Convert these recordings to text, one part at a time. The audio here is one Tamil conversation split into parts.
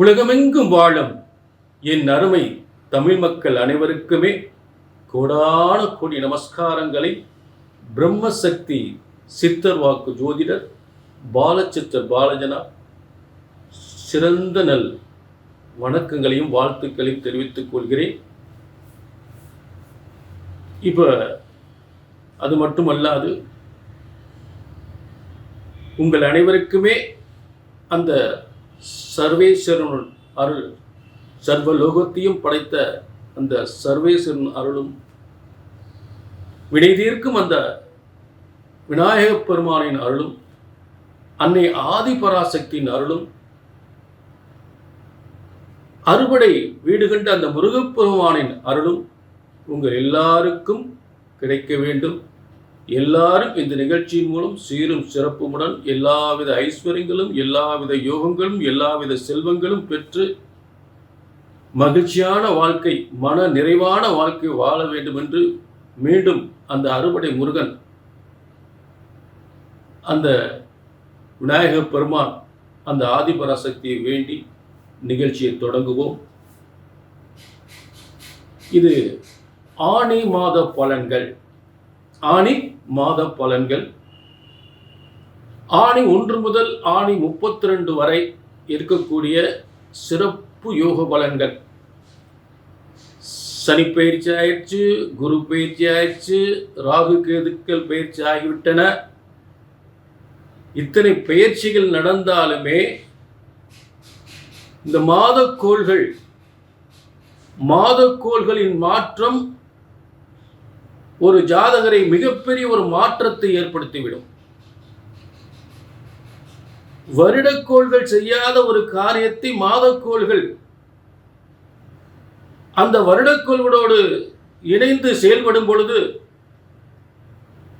உலகமெங்கும் வாழும் என் அருமை தமிழ் மக்கள் அனைவருக்குமே கோடான கோடி நமஸ்காரங்களை. பிரம்மசக்தி சித்தர் வாக்கு ஜோதிடர் பாலச்சித்தர் பாலஜனா சிறந்த நல் வணக்கங்களையும் வாழ்த்துக்களையும் தெரிவித்துக் கொள்கிறேன். இப்போ அது மட்டுமல்லாது உங்கள் அனைவருக்குமே அந்த சர்வேஸ்வரனுள் அருள் சர்வ லோகத்தையும் படைத்த அந்த சர்வேஸ்வரன் அருளும் வினை தீர்க்கும் அந்த விநாயகப் பெருமானின் அருளும் அன்னை ஆதிபராசக்தியின் அருளும். அறுபடை வீடு கண்ட அந்த முருகப்பெருமானின் அருளும் உங்கள் எல்லாருக்கும் கிடைக்க வேண்டும். எல்லாரும் இந்த நிகழ்ச்சியின் மூலம் சீரும் சிறப்புமுடன் எல்லாவித ஐஸ்வர்யங்களும் எல்லாவித யோகங்களும் எல்லாவித செல்வங்களும் பெற்று மகிழ்ச்சியான வாழ்க்கை மன நிறைவான வாழ்க்கை வாழ வேண்டும் என்று மீண்டும் அந்த அறுபடை முருகன் அந்த விநாயக பெருமான் அந்த ஆதிபராசக்தியை வேண்டி நிகழ்ச்சியை தொடங்குவோம். இது ஆணி மாத பலன்கள். ஆணி மாத பலன்கள். ஆணி ஒன்று முதல் ஆணி முப்பத்தி ரெண்டு வரை இருக்கக்கூடிய சிறப்பு யோக பலன்கள். சனி பயிற்சி ஆயிடுச்சு குரு பயிற்சி ஆயிடுச்சு ராகு கேதுக்கள் பயிற்சி ஆகிவிட்டன. இத்தனை பயிற்சிகள் நடந்தாலுமே இந்த மாதக்கோள்கள் மாதக்கோள்களின் மாற்றம் ஒரு ஜாதகரை மிகப்பெரிய ஒரு மாற்றத்தை ஏற்படுத்திவிடும். வருடக்கோள்கள் செய்யாத ஒரு காரியத்தை மாதக்கோள்கள் அந்த வருடக்கோள்களோடு இணைந்து செயல்படும் பொழுது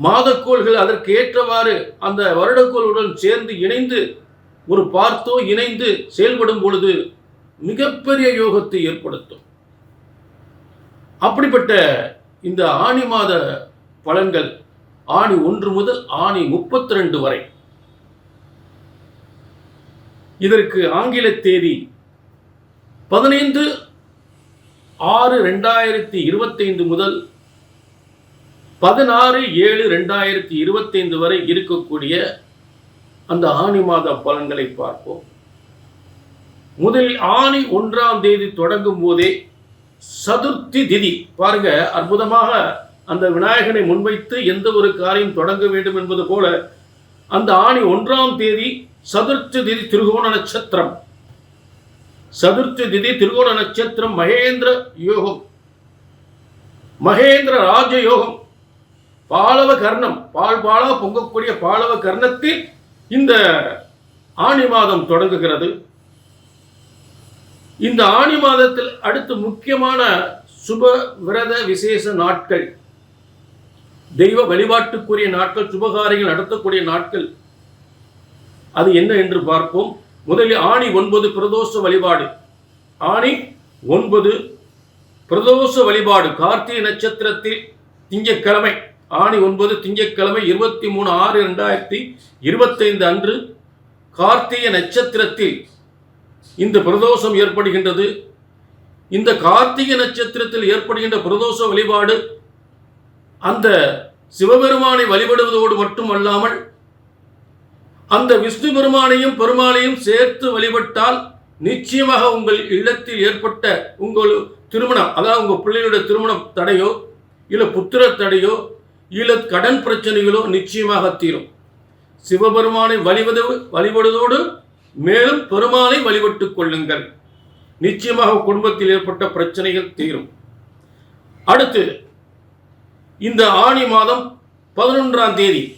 மாதக்கோள்கள் அதற்கு ஏற்றவாறு அந்த வருடக்கோளுடன் சேர்ந்து இணைந்து ஒரு பார்த்தோ இணைந்து செயல்படும் பொழுது மிகப்பெரிய யோகத்தை ஏற்படுத்தும். அப்படிப்பட்ட இந்த ஆணி மாத பலன்கள் ஆணி ஒன்று முதல் ஆணி முப்பத்தி ரெண்டு வரை. இதற்கு ஆங்கில தேதி பதினைந்து ஆறு ரெண்டாயிரத்தி இருபத்தைந்து முதல் பதினாறு ஏழு ரெண்டாயிரத்தி இருபத்தைந்து வரை இருக்கக்கூடிய அந்த ஆணி மாத பலன்களை பார்ப்போம். முதலில் ஆணி ஒன்றாம் தேதி தொடங்கும் போதே சதுர்த்தி திதி. பாருங்க அற்புதமாக அந்த விநாயகனை முன்வைத்து எந்த ஒரு காரியம் தொடங்க வேண்டும் என்பது போல அந்த ஆணி ஒன்றாம் தேதி சதுர்த்தி திதி திருகோண நட்சத்திரம். சதுர்த்தி திதி திருகோண நட்சத்திரம் மகேந்திர யோகம். மகேந்திர ராஜ யோகம் பாலவ கர்ணம். பால் பாலாக பொங்கக்கூடிய பாலவ கர்ணத்தில் இந்த ஆணி மாதம் தொடங்குகிறது. இந்த ஆணி மாதத்தில் அடுத்து முக்கியமான சுப விரத விசேஷ நாட்கள் தெய்வ வழிபாட்டுக்குரிய நாட்கள் சுபகாரியங்கள் நடத்தக்கூடிய நாட்கள். அது என்ன என்று பார்ப்போம். முதலில் ஆணி ஒன்பது பிரதோஷ வழிபாடு. ஆணி ஒன்பது பிரதோஷ வழிபாடு. கார்த்திகை நட்சத்திரத்தில் திங்கட்கிழமை. ஆணி ஒன்பது திங்கட்கிழமை இருபத்தி மூணு ஆறு ரெண்டாயிரத்தி இருபத்தைந்து அன்று கார்த்திகை நட்சத்திரத்தில் இந்த பிரதோஷம் ஏற்படுகின்றது. இந்த கார்த்திகை நட்சத்திரத்தில் ஏற்படுகின்ற பிரதோஷ வழிபாடு அந்த சிவபெருமானை வழிபடுவதோடு மட்டுமல்லாமல் அந்த விஷ்ணு பெருமானையும் பெருமானையும் சேர்த்து வழிபட்டால் நிச்சயமாக உங்கள் இல்லத்தில் ஏற்பட்ட உங்கள் திருமணம் அதாவது உங்கள் பிள்ளைகளுடைய திருமணம் தடையோ இல்லை புத்திர தடையோ இல்லை கடன் பிரச்சனைகளோ நிச்சயமாக தீரும். சிவபெருமானை வழிபது வழிபடுவதோடு மேலும் பெருமானை வழிபட்டுக் கொள்ளுங்கள். நிச்சயமாக குடும்பத்தில் ஏற்பட்ட பிரச்சனைகள் தீரும். அடுத்து இந்த ஆணி மாதம் பதினொன்றாம் தேதி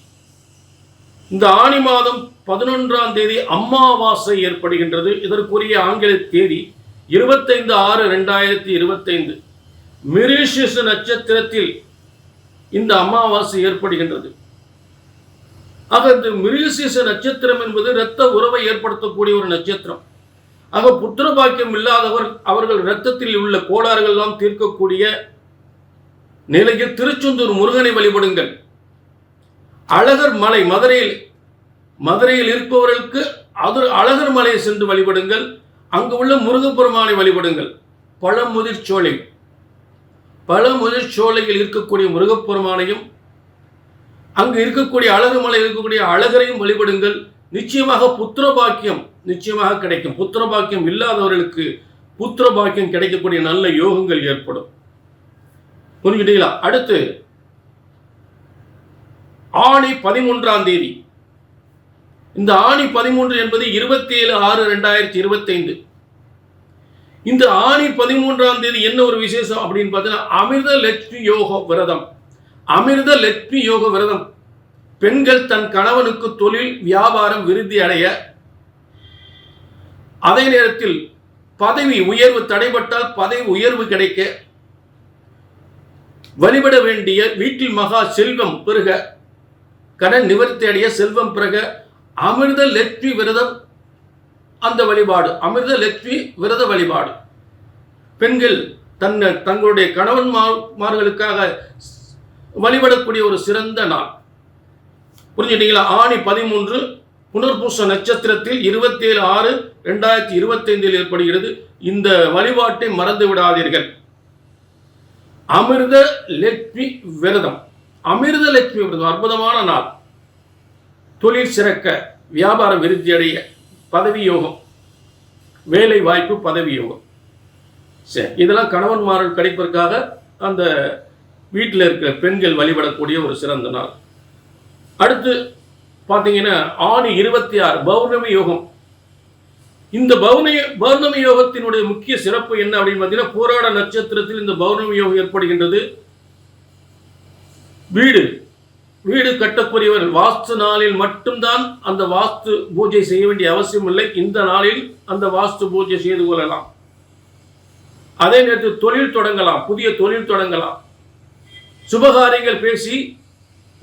இந்த ஆணி மாதம் பதினொன்றாம் தேதி அமாவாசை ஏற்படுகின்றது. இதற்குரிய ஆங்கில தேதி இருபத்தைந்து ஆறு ரெண்டாயிரத்தி இருபத்தைந்து. மிரிஷிஸ் நட்சத்திரத்தில் இந்த அமாவாசை ஏற்படுகின்றது. ஆக இந்த மிருகசீச நட்சத்திரம் என்பது இரத்த உறவை ஏற்படுத்தக்கூடிய ஒரு நட்சத்திரம். ஆக புத்திர பாக்கியம் இல்லாதவர் அவர்கள் இரத்தத்தில் உள்ள கோளாறுகள் எல்லாம் தீர்க்கக்கூடிய நிலையில் திருச்செந்தூர் முருகனை வழிபடுங்கள். அழகர் மலை மதுரையில் மதுரையில் இருப்பவர்களுக்கு அது அழகர் மலையை சென்று வழிபடுங்கள். அங்கு உள்ள முருகப்பெருமானை வழிபடுங்கள். பழமுதிர் சோலை பழமுதிர் சோலையில் இருக்கக்கூடிய முருகப்பெருமானையும் அங்கு இருக்கக்கூடிய அழகுமலை இருக்கக்கூடிய அழகரையும் வழிபடுங்கள். நிச்சயமாக புத்திர பாக்கியம் நிச்சயமாக கிடைக்கும். புத்திர பாக்கியம் இல்லாதவர்களுக்கு புத்திர பாக்கியம் கிடைக்கக்கூடிய நல்ல யோகங்கள் ஏற்படும். புரிஞ்சுட்டீங்களா அடுத்து ஆணி பதிமூன்றாம் தேதி. இந்த ஆணி பதிமூன்று என்பது இருபத்தி ஏழு ஆறு ரெண்டாயிரத்தி இருபத்தைந்து. இந்த ஆணி பதிமூன்றாம் தேதி என்ன ஒரு விசேஷம் அப்படின்னு பார்த்தீங்கன்னா அமிர்த லட்சுமி யோக விரதம். அமிர்த லட்சுமி யோக விரதம். பெண்கள் தன் கணவனுக்கு தொழில் வியாபாரம் விருத்தி அடைய. அதே நேரத்தில் பதவி உயர்வு தடைபட்டால் பதவி உயர்வு கிடைக்க. வழிபட வேண்டிய வீட்டில் மகா செல்வம் பெருக. கடன் நிவர்த்தி அடைய செல்வம் பிறக அமிர்த லட்சுமி விரதம் அந்த வழிபாடு. அமிர்த லட்சுமி விரத வழிபாடு. பெண்கள் தன்னை தங்களுடைய கணவன்மார்களுக்காக வழிபடக்கூடிய ஒரு சிறந்த நாள். புரிஞ்சுட்டீங்களா? ஆணி பதிமூன்று புனர்பூச நட்சத்திரத்தில் இருபத்தேழு ஆறு ரெண்டாயிரத்தி இருபத்தைந்தில் ஏற்படுகிறது. இந்த வழிபாட்டை மறந்து விடாதீர்கள். அமிர்த லட்சுமி விரதம். அமிர்த லட்சுமி விரதம் அற்புதமான நாள். தொழில் சிறக்க வியாபாரம் விருத்தி அடைய பதவி யோகம். வேலை வாய்ப்பு பதவி யோகம். சரி இதெல்லாம் கணவன்மார்கள் கிடைப்பதற்காக அந்த வீட்டில் இருக்கிற பெண்கள் வழிபடக்கூடிய ஒரு சிறந்த நாள். அடுத்து பார்த்தீங்கன்னா ஆணி இருபத்தி ஆறு பௌர்ணமி யோகம். இந்த பௌர்ணமி பௌர்ணமி யோகத்தினுடைய முக்கிய சிறப்பு என்ன அப்படின்னு பார்த்தீங்கன்னா போராட நட்சத்திரத்தில் இந்த பௌர்ணமி யோகம் ஏற்படுகின்றது. வீடு வீடு கட்டக்கூடியவர் வாஸ்து நாளில் மட்டும்தான் அந்த வாஸ்து பூஜை செய்ய வேண்டிய அவசியம் இல்லை. இந்த நாளில் அந்த வாஸ்து பூஜை செய்து கொள்ளலாம். அதே நேரத்தில் தொழில் தொடங்கலாம் புதிய தொழில் தொடங்கலாம். சுபகாரியங்கள் பேசி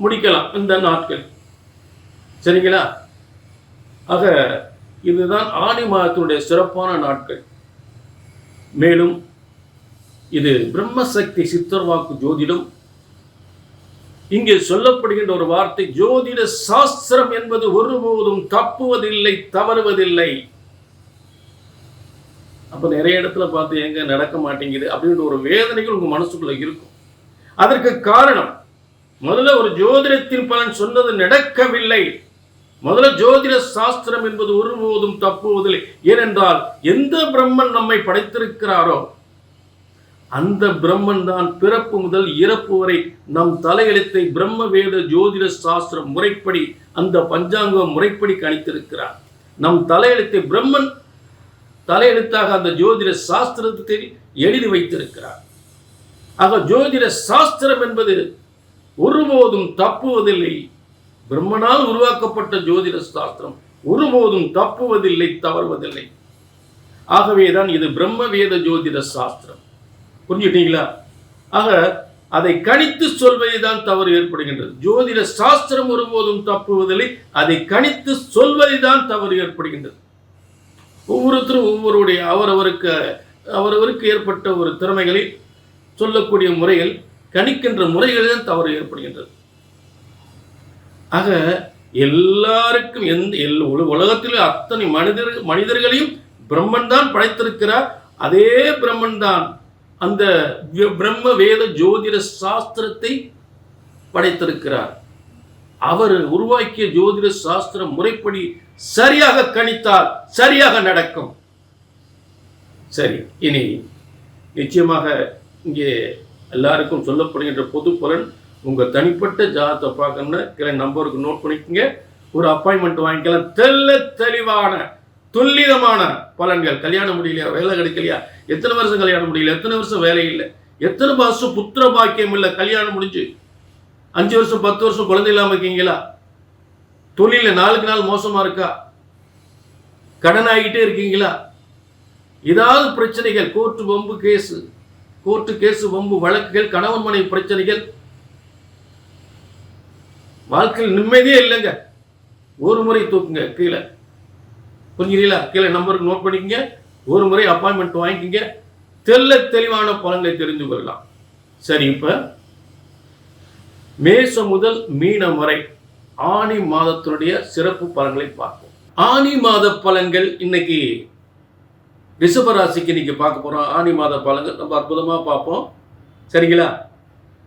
முடிக்கலாம் இந்த நாட்கள். சரிங்களா? ஆக இதுதான் ஆணி மாதத்தினுடைய சிறப்பான நாட்கள். மேலும் இது பிரம்மசக்தி சித்தர்வாக்கு ஜோதிடம். இங்கே சொல்லப்படுகின்ற ஒரு வார்த்தை ஜோதிட சாஸ்திரம் என்பது ஒருபோதும் தப்புவதில்லை தவறுவதில்லை. அப்ப நிறைய இடத்துல பார்த்து எங்க நடக்க மாட்டேங்குது? அப்படின்ற ஒரு வேதனைகள் உங்க மனசுக்குள்ள இருக்கும். அதற்கு காரணம் முதல்ல ஒரு ஜோதிடத்தின் பலன் சொன்னது நடக்கவில்லை. முதல்ல ஜோதிட சாஸ்திரம் என்பது ஒருபோதும் தப்புவதில்லை. ஏனென்றால் எந்த பிரம்மன் நம்மை படைத்திருக்கிறாரோ அந்த பிரம்மன் தான் பிறப்பு முதல் இறப்பு வரை நம் தலையெழுத்தை பிரம்ம வேத ஜோதிட சாஸ்திரம் முறைப்படி அந்த பஞ்சாங்கம் முறைப்படி கணித்திருக்கிறார். நம் தலையெழுத்தை பிரம்மன் தலையெழுத்தாக அந்த ஜோதிட சாஸ்திரத்தில் எழுதி வைத்திருக்கிறார். ஆக ஜோதிட சாஸ்திரம் என்பது ஒருபோதும் தப்புவதில்லை. பிரம்மனால் உருவாக்கப்பட்ட ஜோதிட சாஸ்திரம் ஒருபோதும் தப்புவதில்லை தவறுவதில்லை. ஆகவேதான் இது பிரம்ம வேத ஜோதிட சாஸ்திரம். புரிஞ்சுட்டீங்களா ஆக அதை கணித்து சொல்வதுதான் தவறு ஏற்படுகின்றது. ஜோதிட சாஸ்திரம் ஒருபோதும் தப்புவதில்லை அதை கணித்து சொல்வதுதான் தவறு ஏற்படுகின்றது. ஒவ்வொருத்தரும் ஒவ்வொருடைய அவரவருக்கு அவரவருக்கு ஏற்பட்ட ஒரு திறமைகளை சொல்லக்கூடிய முறையில் கணிக்கின்ற முறைகளில் தான் தவறு ஏற்படுகின்றது. ஆக எல்லாருக்கும் எந்த எல் உல- அத்தனை மனிதர் மனிதர்களையும் பிரம்மன் தான் படைத்திருக்கிறார். அதே பிரம்மன் தான் அந்த பிரம்ம வேத ஜோதிட சாஸ்திரத்தை படைத்திருக்கிறார். அவர் உருவாக்கிய ஜோதிட சாஸ்திர முறைப்படி சரியாக கணித்தால் சரியாக நடக்கும். சரி இனி நிச்சயமாக இங்கே எல்லாருக்கும் சொல்லப்படுகின்ற பொது பலன் உங்கள் தனிப்பட்ட ஜாதத்தை பார்க்கணும்னா கிளை நம்பருக்கு நோட் பண்ணிக்கோங்க. ஒரு அப்பாயின்மெண்ட் வாங்கிக்கலாம். தெல்ல தெளிவான துல்லிதமான பலன்கள். கல்யாணம் முடியலையா? வேலை கிடைக்கலையா? எத்தனை வருஷம் கல்யாணம் முடியல? எத்தனை வருஷம் வேலை இல்லை? எத்தனை வருஷம் புத்திர பாக்கியம் இல்லை? கல்யாணம் முடிஞ்சு. அஞ்சு வருஷம் பத்து வருஷம் குழந்தை இல்லாமல் இருக்கீங்களா? தொழிலில் நாளுக்கு நாள் மோசமாக இருக்கா? கடன் ஆகிட்டே இருக்கீங்களா? ஏதாவது பிரச்சனைகள் கோர்ட்டு வம்பு கேஸு கோர்ட்டு கேசு வம்பு வழக்குகள் கணவன் மனைவி பிரச்சனைகள். வாழ்க்கையில் நிம்மதியே இல்லைங்க. ஒரு முறை தூக்குங்க கீழே. புரிஞ்சுங்களா கீழே நம்பருக்கு நோட் பண்ணிக்கங்க. ஒரு முறை அப்பாயின்மெண்ட் வாங்கிக்கங்க. தெல்ல தெளிவான பலன்களை தெரிந்து கொள்ளலாம். சரி இப்போ மேசம் முதல் மீனம் வரை ஆணி மாதத்தினுடைய சிறப்பு பலன்களை பார்ப்போம். ஆணி மாத பலன்கள் இன்னைக்கு ரிஷபராசிக்கு இன்னைக்கு பார்க்க போகிறோம் ஆனி மாத பலன்கள் நம்ம அற்புதமாக பார்ப்போம். சரிங்களா?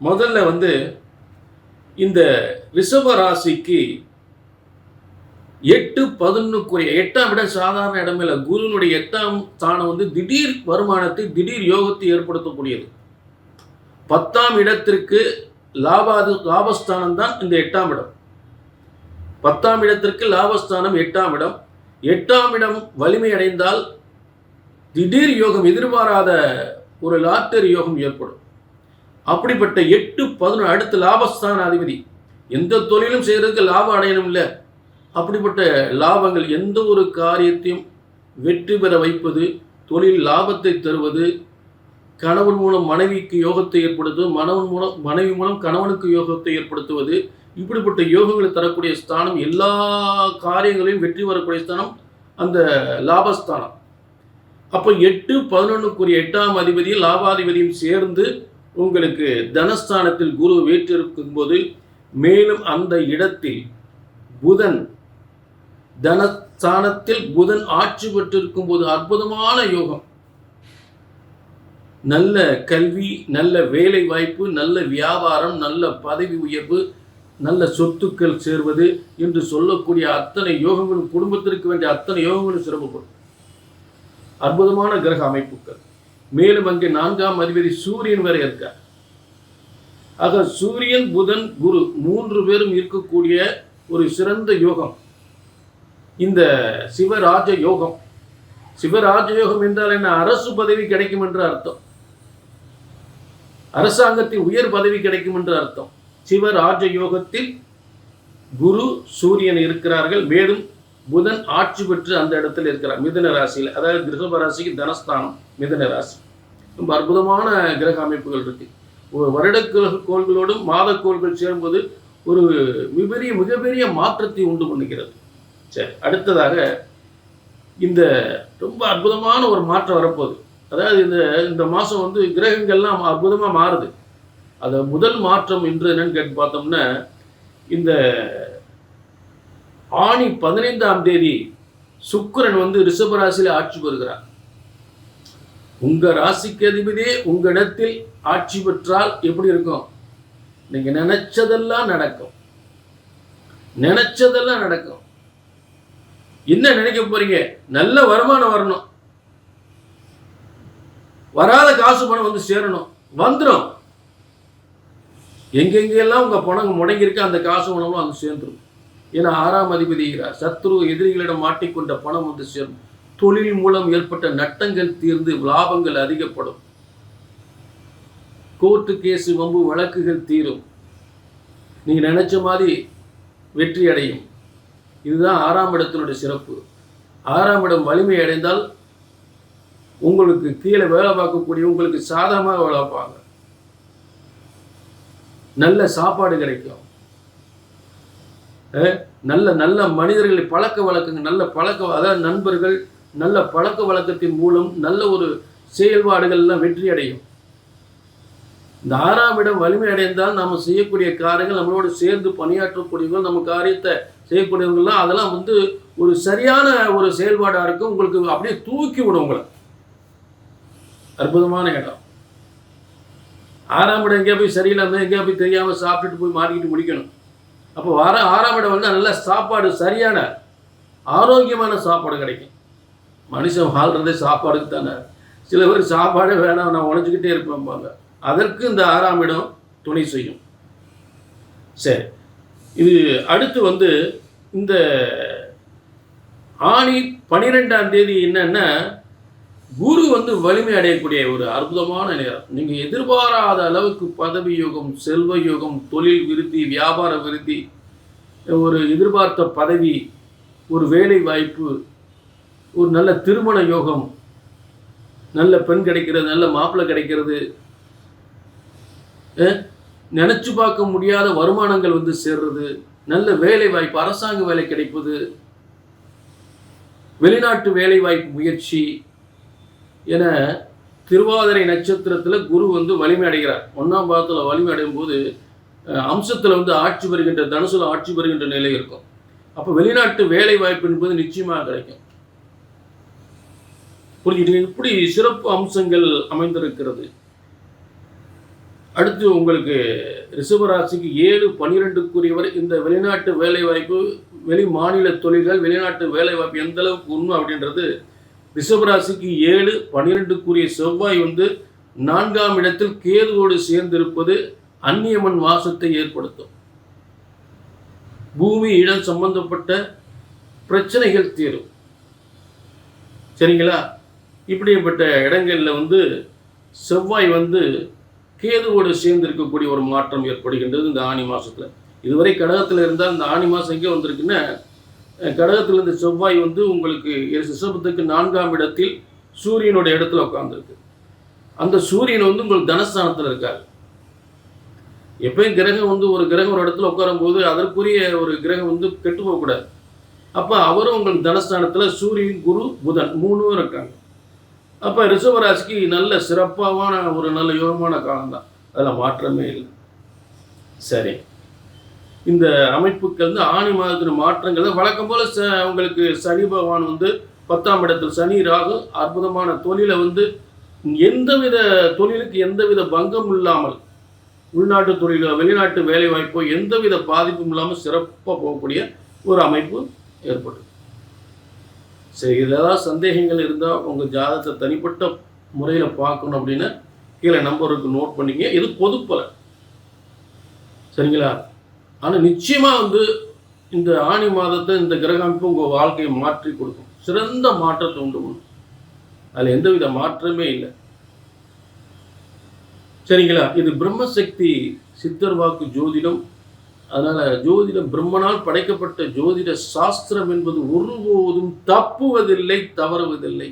முதல்ல வந்து இந்த ரிஷபராசிக்கு எட்டு பதினொன்றுக்குரிய எட்டாம் இடம் சாதாரண இடம் இல்லை. குருனுடைய எட்டாம் ஸ்தானம் வந்து திடீர் வருமானத்தை திடீர் யோகத்தை ஏற்படுத்தக்கூடியது. பத்தாம் இடத்திற்கு லாபாது லாபஸ்தானம் தான் இந்த எட்டாம் இடம். பத்தாம் இடத்திற்கு லாபஸ்தானம் எட்டாம் இடம். எட்டாம் இடம் வலிமை அடைந்தால் திடீர் யோகம் எதிர்பாராத ஒரு லாட்டரி யோகம் ஏற்படும். அப்படிப்பட்ட எட்டு பதினொன்று அடுத்து லாபஸ்தான அதிபதி எந்த தொழிலும் செய்கிறதுக்கு லாபம் அடையணும் இல்லை அப்படிப்பட்ட லாபங்கள் எந்த ஒரு காரியத்தையும் வெற்றி பெற வைப்பது தொழில் லாபத்தை தருவது கணவன் மூலம் மனைவிக்கு யோகத்தை ஏற்படுத்துவது மனவன் மூலம் மனைவி மூலம் கணவனுக்கு யோகத்தை ஏற்படுத்துவது இப்படிப்பட்ட யோகங்களை தரக்கூடிய ஸ்தானம் எல்லா காரியங்களையும் வெற்றி வரக்கூடிய ஸ்தானம் அந்த லாபஸ்தானம். அப்போ எட்டு பதினொன்றுக்குரிய எட்டாம் அதிபதியும் லாபாதிபதியும் சேர்ந்து உங்களுக்கு தனஸ்தானத்தில் குரு வீற்றிருக்கும் போது மேலும் அந்த இடத்தில் புதன் தனஸ்தானத்தில் புதன் ஆட்சி பெற்றிருக்கும் போது அற்புதமான யோகம். நல்ல கல்வி நல்ல வேலை வாய்ப்பு நல்ல வியாபாரம் நல்ல பதவி உயர்வு நல்ல சொத்துக்கள் சேர்வது என்று சொல்லக்கூடிய அத்தனை யோகங்களும் குடும்பத்திற்கு வேண்டிய அத்தனை யோகங்களும் சிறப்புப்படும் அற்புதமான கிரக அமைப்புகள். மேலும் அங்கே நான்காம் அதிபதி சூரியன் வரை இருக்கார். ஆக சூரியன் புதன் குரு மூன்று பேரும் இருக்கக்கூடிய ஒரு சிறந்த யோகம். இந்த சிவராஜ யோகம். சிவராஜ யோகம் என்றால் என்ன? அரசு பதவி கிடைக்கும் என்று அர்த்தம். அரசாங்கத்தின் உயர் பதவி கிடைக்கும் என்று அர்த்தம். சிவராஜ யோகத்தில் குரு சூரியன் இருக்கிறார்கள். மேலும் புதன் ஆட்சி பெற்று அந்த இடத்துல இருக்கிறார். மிதன ராசியில். அதாவது ரிஷப ராசிக்கு தனஸ்தானம் மிதன ராசி. ரொம்ப அற்புதமான கிரக அமைப்புகள் இருக்கு. ஒரு வருட கோள்களோடும் மாத கோள்கள் சேரும்போது ஒரு மிகப்பெரிய மிகப்பெரிய மாற்றத்தை உண்டு பண்ணுகிறது. சரி அடுத்ததாக இந்த ரொம்ப அற்புதமான ஒரு மாற்றம் வரப்போகுது. அதாவது இந்த இந்த மாதம் வந்து கிரகங்கள்லாம் அற்புதமாக மாறுது. அதை முதல் மாற்றம் என்று என்னன்னு கேட்டு பார்த்தோம்னா இந்த ஆணி பதினைந்தாம் தேதி சுக்கரன் வந்து ரிஷபராசியில் ஆட்சி பெறுகிறார். உங்க ராசிக்கு அதிபதி உங்க இடத்தில் ஆட்சி பெற்றால் எப்படி இருக்கும்? நீங்க நினைச்சதெல்லாம் நடக்கும். நினைச்சதெல்லாம் நடக்கும். என்ன நினைக்க போறீங்க? நல்ல வருமானம் வரணும். வராத காசு பணம் வந்து சேரணும். வந்துடும் எங்கெங்கெல்லாம் உங்க பணம் முடங்கியிருக்கு அந்த காசு பணமும் வந்து சேர்ந்துடும் என ஆறாம் அதிபதி சத்ரு எதிரிகளிடம் மாட்டிக்கொண்ட பணம் வந்து சேரும். தொழில் மூலம் ஏற்பட்ட நட்டங்கள் தீர்ந்து லாபங்கள் அதிகப்படும். கோர்ட்டு கேஸு வம்பு வழக்குகள் தீரும். நீங்கள் நினைச்ச மாதிரி வெற்றி அடையும். இதுதான் ஆறாம் இடத்தினுடைய சிறப்பு. ஆறாம் இடம் வலிமை அடைந்தால் உங்களுக்கு கீழே வேலை பார்க்கக்கூடிய உங்களுக்கு சாதகமாக வேலை பார்ப்பாங்க. நல்ல சாப்பாடு கிடைக்கும். நல்ல நல்ல மனிதர்களை பழக்க வழக்கங்கள் நல்ல பழக்க அதாவது நண்பர்கள் நல்ல பழக்க வழக்கத்தின் மூலம் நல்ல ஒரு செயல்பாடுகள்லாம் வெற்றி அடையும். இந்த ஆறாம் இடம் வலிமை அடைந்தால் நம்ம செய்யக்கூடிய காரியங்கள் நம்மளோடு சேர்ந்து பணியாற்றக்கூடியவங்க நம்ம காரியத்தை செய்யக்கூடியவங்கள்லாம் அதெல்லாம் வந்து ஒரு சரியான ஒரு செயல்பாடாக இருக்கும். உங்களுக்கு அப்படியே தூக்கி விடும் உங்களை. அற்புதமான இடம். ஆறாம் இடம் எங்கேயா போய் சரியில்லாமல் எங்கேயா போய் தெரியாமல் சாப்பிட்டுட்டு போய் மாறிக்கிட்டு முடிக்கணும். அப்போ வர ஆறாம் இடம் வந்து நல்ல சாப்பாடு சரியான ஆரோக்கியமான சாப்பாடு கிடைக்கும். மனுஷன் வாழ்றதே சாப்பாடுக்கு தானே. சில பேர் சாப்பாடே வேணாம் நான் உழைச்சிக்கிட்டே இருப்பேன்பாங்க. அதற்கு இந்த ஆறாம் இடம் துணை செய்யும். சரி. இது அடுத்து வந்து இந்த ஆணி பனிரெண்டாம் தேதி என்னென்னா குரு வந்து வலிமை அடையக்கூடிய ஒரு அற்புதமான நேரம். நீங்கள் எதிர்பாராத அளவுக்கு பதவி யோகம் செல்வ யோகம் தொழில் விருத்தி வியாபார விருத்தி ஒரு எதிர்பார்த்த பதவி ஒரு வேலை வாய்ப்பு ஒரு நல்ல திருமண யோகம் நல்ல பெண் கிடைக்கிறது நல்ல மாப்பிள்ளை கிடைக்கிறது நினச்சி பார்க்க முடியாத வருமானங்கள் வந்து சேர்றது நல்ல வேலை வாய்ப்பு அரசாங்க வேலை கிடைப்பது வெளிநாட்டு வேலை வாய்ப்பு முயற்சி என திருவாதிரை நட்சத்திரத்தில் குரு வந்து வலிமை அடைகிறார். ஒன்றாம் பாதத்தில் வலிமை அடையும் போது அம்சத்தில் வந்து ஆட்சி பெறுகின்ற தனுசுல ஆட்சி பெறுகின்ற நிலை இருக்கும். அப்போ வெளிநாட்டு வேலை வாய்ப்பு என்பது நிச்சயமாக கிடைக்கும். புரிஞ்சுட்டீங்க இப்படி சிறப்பு அம்சங்கள் அமைந்திருக்கிறது. அடுத்து உங்களுக்கு ரிஷபராசிக்கு ஏழு பன்னிரெண்டுக்குரியவர் இந்த வெளிநாட்டு வேலைவாய்ப்பு வெளி மாநில தொழில்கள் வெளிநாட்டு வேலைவாய்ப்பு எந்த அளவுக்கு உண்மை அப்படின்றது ரிஷபராசிக்கு ஏழு பன்னிரெண்டுக்குரிய செவ்வாய் வந்து நான்காம் இடத்தில் கேதுவோடு சேர்ந்திருப்பது அந்நியமன் வாசத்தை ஏற்படுத்தும். பூமி இடம் சம்பந்தப்பட்ட பிரச்சனைகள் தீரும். சரிங்களா? இப்படிப்பட்ட இடங்களில் வந்து செவ்வாய் வந்து கேதுவோடு சேர்ந்து இருக்கக்கூடிய ஒரு மாற்றம் ஏற்படுகின்றது இந்த ஆணி மாதத்தில் இதுவரை கடகத்தில் இருந்தால் இந்த ஆணி மாதம் எங்கே வந்திருக்குன்னா கடகத்தில் இருந்த செவ்வாய் வந்து உங்களுக்கு ரிஷபத்துக்கு நான்காம் இடத்தில் சூரியனோட இடத்துல உட்காந்துருக்கு அந்த சூரியன் வந்து உங்களுக்கு தனஸ்தானத்தில் இருக்கார். எப்பயும் கிரகம் வந்து ஒரு கிரகம் ஒரு இடத்துல உட்காரும்போது அதற்குரிய ஒரு கிரகம் வந்து கெட்டு போகக்கூடாது. அப்போ அவரும் உங்களுக்கு தனஸ்தானத்தில் சூரியன் குரு புதன் மூணும் இருக்காங்க. அப்போ ரிஷபராசிக்கு நல்ல சிறப்பான ஒரு நல்ல யோகமான காலம் தான். அதில் மாற்றமே இல்லை. சரி. இந்த அமைப்புக்கு வந்து ஆணி மாதத்தின் மாற்றங்கள் வழக்கம் போல் ச உங்களுக்கு சனி பகவான் வந்து பத்தாம் இடத்தில் சனி ராகு அற்புதமான தொழிலை வந்து எந்தவித தொழிலுக்கு எந்தவித பங்கம் இல்லாமல் உள்நாட்டு தொழிலோ வெளிநாட்டு வேலைவாய்ப்போ எந்தவித பாதிப்பும் இல்லாமல் சிறப்பாக போகக்கூடிய ஒரு அமைப்பு ஏற்பட்டு சரி இதெல்லாம் சந்தேகங்கள் இருந்தால் உங்கள் ஜாதகத்தை தனிப்பட்ட முறையில் பார்க்கணும் அப்படின்னா கீழே நம்பருக்கு நோட் பண்ணிங்க இது பொதுப்பலன். சரிங்களா? ஆனால் நிச்சயமாக வந்து இந்த ஆணி மாதத்தை இந்த கிரக அமைப்பு உங்கள் வாழ்க்கையை மாற்றி கொடுக்கும். சிறந்த மாற்றத்தை உண்டு பண்ணும் அதில் எந்தவித மாற்றமே இல்லை. சரிங்களா? இது பிரம்மசக்தி சித்தர் வாக்கு ஜோதிடம். அதனால் ஜோதிடம் பிரம்மனால் படைக்கப்பட்ட ஜோதிட சாஸ்திரம் என்பது ஒருபோதும் தப்புவதில்லை தவறுவதில்லை.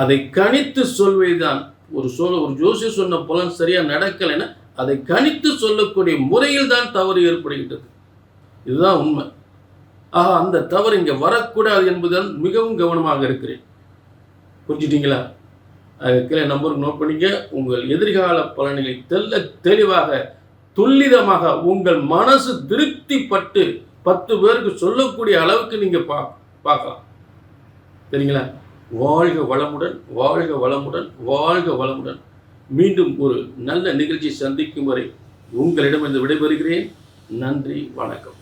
அதை கணித்து சொல்வதுதான். ஒரு சொல் ஒரு ஜோசியர் சொன்ன புலன் சரியாக நடக்கலைன்னா அதை கணித்து சொல்லக்கூடிய முறையில் தான் தவறு ஏற்படுகின்றது. இதுதான் உண்மை. ஆக அந்த தவறு இங்கே வரக்கூடாது என்பதுதான் மிகவும் கவனமாக இருக்கிறேன். புரிஞ்சிட்டிங்களா? அது கீழே நம்பருக்கு நோட் பண்ணிக்க உங்கள் எதிர்கால பலன்களை தெல்ல தெளிவாக துல்லிதமாக உங்கள் மனசு திருப்திப்பட்டு பத்து பேருக்கு சொல்லக்கூடிய அளவுக்கு நீங்கள் பா பார்க்கலாம். சரிங்களா வாழ்க வளமுடன் வாழ்க வளமுடன் வாழ்க வளமுடன். மீண்டும் ஒரு நல்ல நிகழ்ச்சி சந்திக்கும் வரை உங்களிடமிருந்து விடைபெறுகிறேன். நன்றி வணக்கம்.